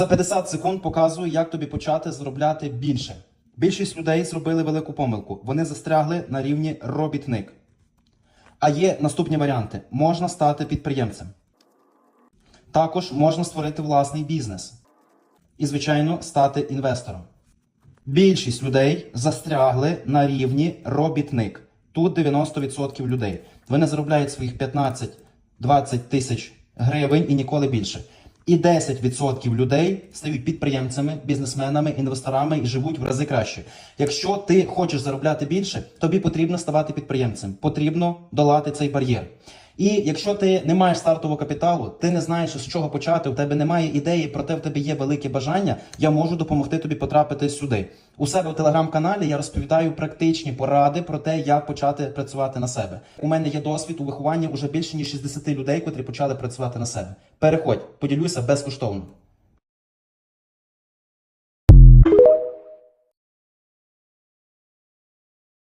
За 50 секунд показую, як тобі почати заробляти більше. Більшість людей зробили велику помилку. Вони застрягли на рівні робітник. А є наступні варіанти: можна стати підприємцем. Також можна створити власний бізнес. І, звичайно, стати інвестором. Більшість людей застрягли на рівні робітник. Тут 90% людей. Вони заробляють своїх 15-20 тисяч гривень і ніколи більше. І 10% людей стають підприємцями, бізнесменами, інвесторами і живуть в рази краще. Якщо ти хочеш заробляти більше, тобі потрібно ставати підприємцем. Потрібно долати цей бар'єр. І якщо ти не маєш стартового капіталу, ти не знаєш з чого почати, у тебе немає ідеї, проте в тебе є велике бажання, я можу допомогти тобі потрапити сюди. У себе в телеграм-каналі я розповідаю практичні поради про те, як почати працювати на себе. У мене є досвід у вихованні вже більше ніж 60 людей, котрі почали працювати на себе. Переходь, поділюся безкоштовно.